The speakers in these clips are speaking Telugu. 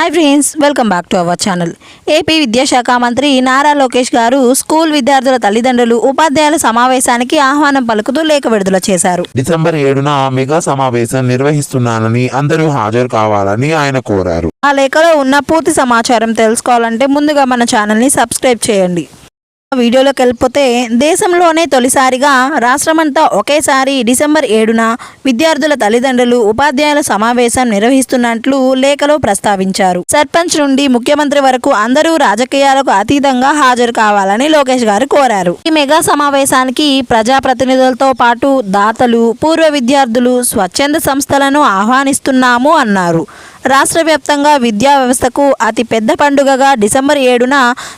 Hi friends welcome back to our channel AP విద్యాశాఖ మంత్రి నారా లోకేష్ గారు స్కూల్ విద్యార్థుల తల్లిదండ్రులు ఉపాధ్యాయుల సమావేశానికి ఆహ్వానం పలుకుతూ లేఖ విడుదల చేశారు. డిసెంబర్ ఏడున మెగా సమావేశం నిర్వహిస్తున్నానని అందరూ హాజరు కావాలని ఆయన కోరారు. ఆ లేఖలో ఉన్న పూర్తి సమాచారం తెలుసుకోవాలంటే ముందుగా మన ఛానల్ని సబ్స్క్రైబ్ చేయండి. వీడియోలోకి వెళ్ళిపోతే దేశంలోనే తొలిసారిగా రాష్ట్రమంతా ఒకేసారి డిసెంబర్ ఏడున విద్యార్థుల తల్లిదండ్రులు ఉపాధ్యాయుల సమావేశం నిర్వహిస్తున్నట్లు లేఖలో ప్రస్తావించారు. సర్పంచ్ నుండి ముఖ్యమంత్రి వరకు అందరూ రాజకీయాలకు అతీతంగా హాజరు కావాలని లోకేష్ గారు కోరారు. ఈ మెగా సమావేశానికి ప్రజాప్రతినిధులతో పాటు దాతలు పూర్వ విద్యార్థులు స్వచ్ఛంద సంస్థలను ఆహ్వానిస్తున్నాము అన్నారు. రాష్ట్ర వ్యాప్తంగా విద్యా వ్యవస్థకు అతి పెద్ద పండుగగా డిసెంబర్ ఏడున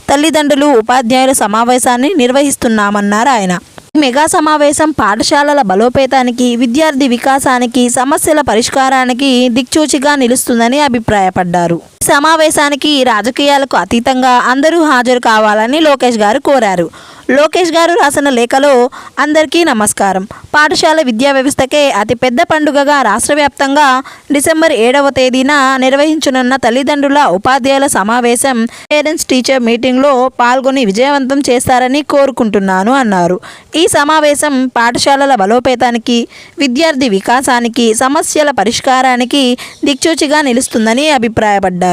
తల్లిదండ్రులు ఉపాధ్యాయుల సమావేశాన్ని నిర్వహిస్తున్నామన్నారు ఆయన. ఈ మెగా సమావేశం పాఠశాలల బలోపేతానికి విద్యార్థి వికాసానికి సమస్యల పరిష్కారానికి దిక్చూచిగా నిలుస్తుందని అభిప్రాయపడ్డారు. సమావేశానికి రాజకీయాలకు అతీతంగా అందరూ హాజరు కావాలని లోకేష్ గారు కోరారు. లోకేష్ గారు రాసిన లేఖలో అందరికీ నమస్కారం. పాఠశాల విద్యా వ్యవస్థకే అతిపెద్ద పండుగగా రాష్ట్ర వ్యాప్తంగా డిసెంబర్ ఏడవ తేదీన నిర్వహించనున్న తల్లిదండ్రుల ఉపాధ్యాయుల సమావేశం పేరెంట్స్ టీచర్ మీటింగ్లో పాల్గొని విజయవంతం చేస్తారని కోరుకుంటున్నాను అన్నారు. ఈ సమావేశం పాఠశాలల బలోపేతానికి విద్యార్థి వికాసానికి సమస్యల పరిష్కారానికి దిక్చూచిగా నిలుస్తుందని అభిప్రాయపడ్డారు.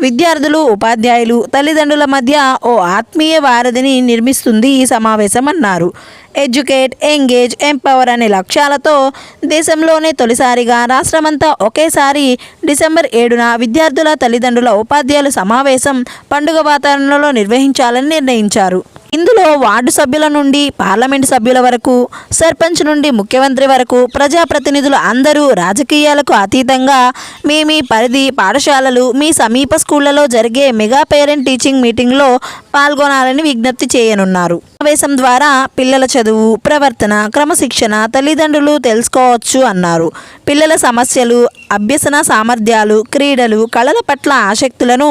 విద్యార్థులు ఉపాధ్యాయులు తల్లిదండ్రుల మధ్య ఓ ఆత్మీయ వారధిని నిర్మిస్తుంది ఈ సమావేశం అన్నారు. ఎడ్యుకేట్ ఎంగేజ్ ఎంపవర్ అనే లక్ష్యాలతో దేశంలోనే తొలిసారిగా రాష్ట్రమంతా ఒకేసారి డిసెంబర్ ఏడున విద్యార్థుల తల్లిదండ్రుల ఉపాధ్యాయుల సమావేశం పండుగ వాతావరణంలో నిర్వహించాలని నిర్ణయించారు. ఇందులో వార్డు సభ్యుల నుండి పార్లమెంట్ సభ్యుల వరకు సర్పంచ్ నుండి ముఖ్యమంత్రి వరకు ప్రజాప్రతినిధులు అందరూ రాజకీయాలకు అతీతంగా మీ మీ పరిధి పాఠశాలలు మీ సమీప స్కూళ్ళలో జరిగే మెగా పేరెంట్ టీచింగ్ మీటింగ్లో పాల్గొనాలని విజ్ఞప్తి చేయనున్నారు. సమావేశం ద్వారా పిల్లల చదువు ప్రవర్తన క్రమశిక్షణ తల్లిదండ్రులు తెలుసుకోవచ్చు అన్నారు. పిల్లల సమస్యలు అభ్యసన సామర్థ్యాలు క్రీడలు కళల పట్ల ఆసక్తులను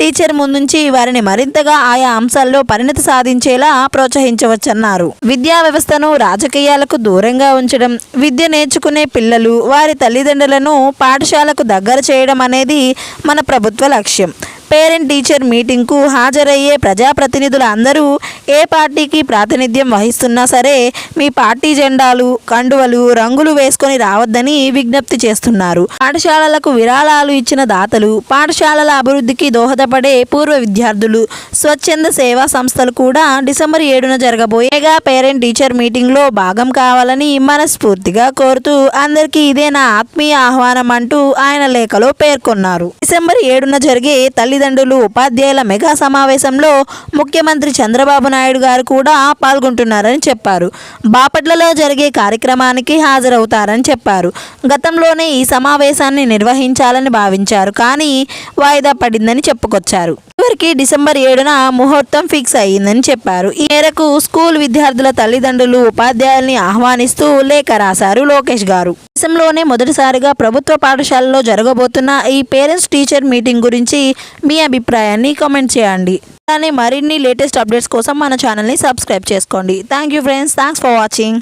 టీచర్ ముందుంచి వారిని మరింతగా ఆయా అంశాల్లో పరిణతి సాధించేలా ప్రోత్సహించవచ్చన్నారు. విద్యా వ్యవస్థను రాజకీయాలకు దూరంగా ఉంచడం విద్య నేర్చుకునే పిల్లలు వారి తల్లిదండ్రులను పాఠశాలకు దగ్గర చేయడం అనేది మన ప్రభుత్వ లక్ష్యం. పేరెంట్ టీచర్ మీటింగ్కు హాజరయ్యే ప్రజాప్రతినిధులు అందరూ ఏ పార్టీకి ప్రాతినిధ్యం వహిస్తున్నా సరే మీ పార్టీ జెండాలు కండువలు రంగులు వేసుకొని రావద్దని విజ్ఞప్తి చేస్తున్నారు. పాఠశాలలకు విరాళాలు ఇచ్చిన దాతలు పాఠశాలల అభివృద్ధికి దోహదపడే పూర్వ విద్యార్థులు స్వచ్ఛంద సేవా సంస్థలు కూడా డిసెంబర్ ఏడున జరగబోయేగా పేరెంట్ టీచర్ మీటింగ్లో భాగం కావాలని మనస్ఫూర్తిగా కోరుతూ అందరికీ ఇదే నా ఆత్మీయ ఆహ్వానం అంటూ ఆయన లేఖలో పేర్కొన్నారు. డిసెంబర్ ఏడున జరిగే తల్లి తల్లిదండ్రులు ఉపాధ్యాయుల మెగా సమావేశంలో ముఖ్యమంత్రి చంద్రబాబు నాయుడు గారు కూడా పాల్గొంటున్నారని చెప్పారు. బాపట్లలో జరిగే కార్యక్రమానికి హాజరవుతారని చెప్పారు. గతంలోనే ఈ సమావేశాన్ని నిర్వహించాలని భావించారు. కానీ వాయిదా పడిందని చెప్పుకొచ్చారు. చివరికి డిసెంబర్ ఏడున ముహూర్తం ఫిక్స్ అయ్యిందని చెప్పారు. ఈ మేరకు స్కూల్ విద్యార్థుల తల్లిదండ్రులు ఉపాధ్యాయుల్ని ఆహ్వానిస్తూ లేఖ రాశారు లోకేష్ గారు. దేశంలోనే మొదటిసారిగా ప్రభుత్వ పాఠశాలలో జరగబోతున్న ఈ పేరెంట్స్ టీచర్ మీటింగ్ గురించి మీ అభిప్రాయాన్ని కామెంట్ చేయండి. అలానే మరిన్ని లేటెస్ట్ అప్డేట్స్ కోసం మన ఛానల్ని సబ్స్క్రైబ్ చేసుకోండి. Thank you friends. Thanks for watching.